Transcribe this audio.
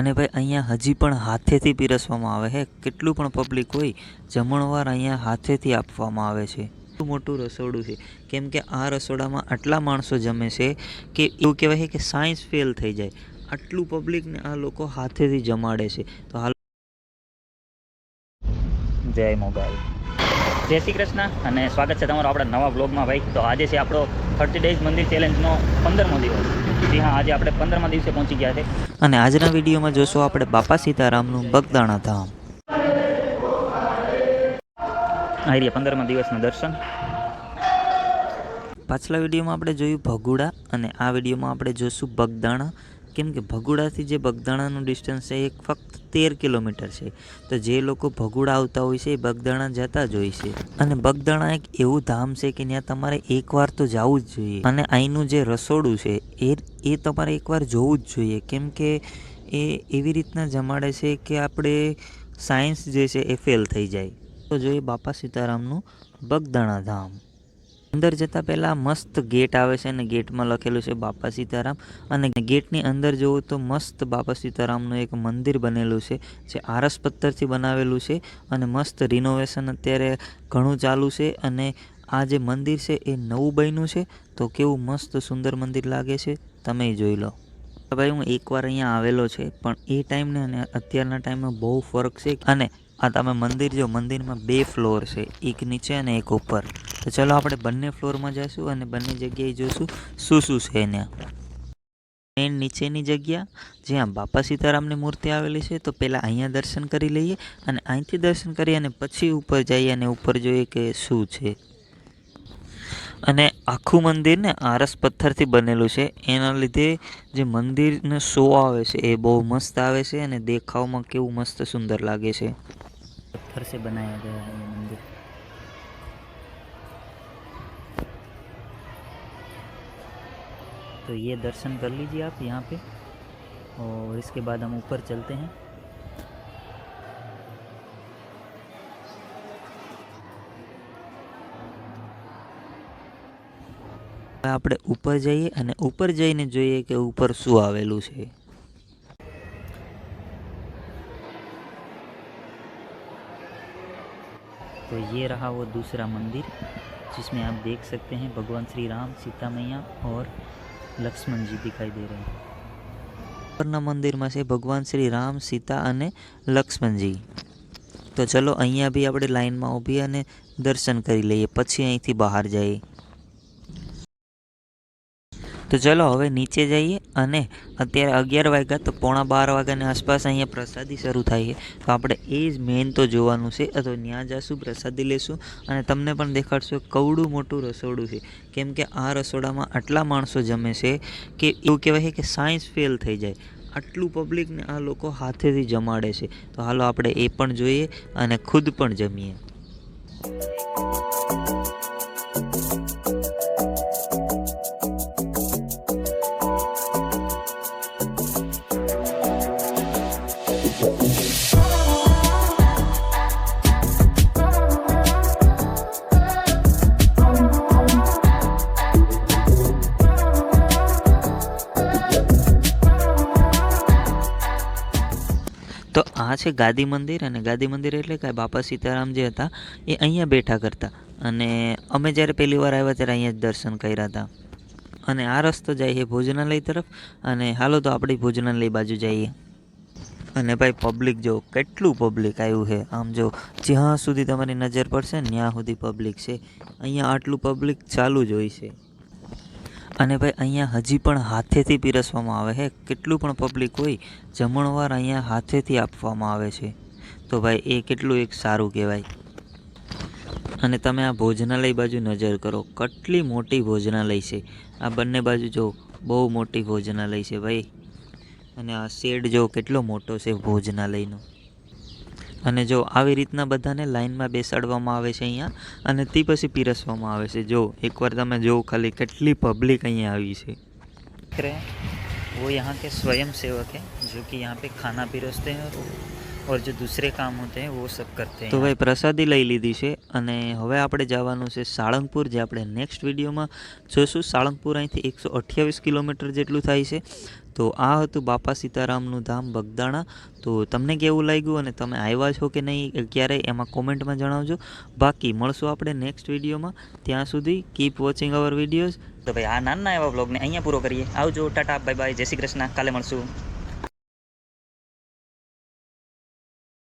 અને ભાઈ, અહીંયા હજી પણ હાથેથી પીરસવામાં આવે છે. કેટલું પણ પબ્લિક હોય, જમણવાર અહીંયા હાથેથી આપવામાં આવે છે. મોટું રસોડું છે. કેમ કે આ રસોડામાં આટલા માણસો જમે છે કે એવું કહેવાય છે કે સાયન્સ ફેલ થઈ જાય. આટલું પબ્લિકને આ લોકો હાથેથી જમાડે છે. તો હાલ. જય મોબાઈલ. જય શ્રી કૃષ્ણ અને સ્વાગત છે તમારો આપણા નવા બ્લોગમાં ભાઈ. તો આજે છે આપણો થર્ટી ડેઝ મંદિર ચેલેન્જનો પંદરમો દિવસ. જી હા આજે આપણે પંદરમા દિવસે પહોંચી ગયા છે. અને આજના વિડીયોમાં જોશું આપણે બાપા સીતારામનું બગદાણા ધામ. આ રહ્યા પંદરમા દિવસનું દર્શન. પાછલા વિડીયોમાં આપણે જોયું ભગુડા અને આ વિડીયોમાં આપણે જોશું બગદાણા. કેમ કે ભગુડાથી જે બગદાણાનું ડિસ્ટન્સ છે, એ ફક્ત તેર કિલોમીટર છે. તો જે લોકો ભગુડા આવતા હોય છે, એ બગદાણા જતા જ હોય છે. અને બગદાણા એક એવું ધામ છે કે ત્યાં તમારે એકવાર તો જવું જ જોઈએ. અને અહીંનું જે રસોડું છે, એ એ તમારે એકવાર જોવું જ જોઈએ. કેમ કે એ એવી રીતના જમાડે છે કે આપણે સાયન્સ જે છે, એ ફેલ થઈ જાય. તો જોઈએ બાપા સીતારામનું બગદાણા ધામ. અંદર જતાં પહેલાં મસ્ત ગેટ આવે છે અને ગેટમાં લખેલું છે બાપા સીતારામ. અને ગેટની અંદર જોવું તો મસ્ત બાપા સીતારામનું એક મંદિર બનેલું છે, જે આરસ પથ્થરથી બનાવેલું છે અને મસ્ત રિનોવેશન અત્યારે ઘણું ચાલુ છે. અને આ જે મંદિર છે એ નવું બન્યું છે, તો કેવું મસ્ત સુંદર મંદિર લાગે છે, તમે જોઈ લો. ભાઈ, હું એકવાર અહીંયા આવેલો છે, પણ એ ટાઈમને અને અત્યારના ટાઈમમાં બહુ ફરક છે. અને આ તમે મંદિર જો, મંદિરમાં બે ફ્લોર છે, એક નીચે અને એક ઉપર. તો ચલો આપણે બંને ફ્લોરમાં જઈશું અને બંને જગ્યાએ જોઈશું શું શું છે ત્યાં. મેન નીચેની જગ્યા, જ્યાં બાપા સીતારામની મૂર્તિ આવેલી છે, તો પહેલાં અહીંયા દર્શન કરી લઈએ અને અહીંથી દર્શન કરી અને પછી ઉપર જઈએ અને ઉપર જોઈએ કે શું છે. અને આખું મંદિર ને આરસ પથ્થરથી બનેલું છે. એના લીધે જે મંદિરનો શો આવે છે, એ બહુ મસ્ત આવે છે અને દેખાવમાં કેવું મસ્ત સુંદર લાગે છે. પથ્થર से बनाया गया है ये मंदिर तो ये दर्शन कर लीजिए आप यहाँ पे और इसके बाद हम ऊपर चलते हैं હવે આપણે ઉપર જઈએ અને ઉપર જઈને જોઈએ કે ઉપર શું આવેલું છે तो ये रहा वो दूसरा मंदिर जिसमें आप देख सकते हैं भगवान श्री राम सीता मैया और लक्ष्मण जी दिखाई दे रहे हैं ઉપરના મંદિરમાં છે ભગવાન શ્રી રામ સીતા અને લક્ષ્મણજી તો ચલો અહીંયા બી આપણે લાઈનમાં ઊભી અને દર્શન કરી લઈએ પછી અહીંથી બહાર જઈએ તો ચલો હવે નીચે જઈએ અને અત્યારે અગિયાર વાગ્યા તો પોણા બાર વાગ્યાની આસપાસ અહીંયા પ્રસાદી શરૂ થાય છે. તો આપણે એ જ મેઇન તો જોવાનું છે. તો ત્યાં જઈશું પ્રસાદી લેશું અને તમને પણ દેખાડશું કવડું મોટું રસોડું છે. કેમ કે આ રસોડામાં આટલા માણસો જમે છે કે એવું કહેવાય છે કે સાયન્સ ફેલ થઈ જાય. આટલું પબ્લિકને આ લોકો હાથેથી જમાડે છે. તો હાલો આપણે એ પણ જોઈએ અને ખુદ પણ જમીએ. આ છે ગાદી મંદિર અને ગાદી મંદિર એટલે કે બાપા સીતારામ જે હતા, એ અહીંયા બેઠા કરતા. અને અમે જ્યારે પહેલી વાર આવ્યા ત્યારે અહીંયા જ દર્શન કર્યા હતા. અને આ રસ્તો જાય છે ભોજનાલય તરફ અને હાલો તો આપણે ભોજનાલય બાજુ જઈએ. અને ભાઈ પબ્લિક જો કેટલું પબ્લિક આવ્યું છે. આમ જો જ્યાં સુધી તમારી નજર પડશે ત્યાં સુધી પબ્લિક છે. અહીંયા આટલું પબ્લિક ચાલુ જ હોય છે. અને ભાઈ અહીંયા હજી પણ હાથેથી પીરસવામાં આવે છે. કેટલું પણ પબ્લિક હોય, જમણવાર અહીંયા હાથેથી આપવામાં આવે છે. તો ભાઈ એ કેટલું એક સારું કહેવાય. અને તમે આ ભોજનાલય બાજુ નજર કરો, કેટલી મોટી ભોજનાલય છે. આ બંને બાજુ જો બહુ મોટી ભોજનાલય છે ભાઈ. અને આ શેડ જો કેટલો મોટો છે ભોજનાલયનો. અને જો આવી રીતના બધાને લાઈનમાં બેસાડવામાં આવે છે અહીંયા અને તે પછી પીરસવામાં આવે છે જો એકવાર તમે જો ખાલી કેટલી પબ્લિક અહીંયા આવી છે देख रहे हैं वो यहाँ के स्वयं सेवक हैं जो कि यहाँ पे खाना परोसते हैं और और जो दूसरे काम होते हैं वो सब करते हैं તો ભાઈ પ્રસાદી લઈ લીધી છે અને હવે આપણે જવાનું છે સાળંગપુર જે આપણે નેક્સ્ટ વિડીયોમાં જોઈશું સાળંગપુર અહીંથી એકસો અઠ્યાવીસ કિલોમીટર જેટલું થાય છે તો આ હતું બાપા સીતારામનું ધામ બગદાણા તો તમને કેવું લાગ્યું અને તમે આવ્યા છો કે નહીં ક્યારેય એમાં કોમેન્ટમાં જણાવજો બાકી મળશું આપણે નેક્સ્ટ વિડીયોમાં ત્યાં સુધી કીપ વોચિંગ અવર વિડીયોઝ તો ભાઈ આ નાના એવા વ્લોગને અહીંયા પૂરો કરીએ આવજો ટાટા બાય બાય જય શ્રી કૃષ્ણ કાલે મળશું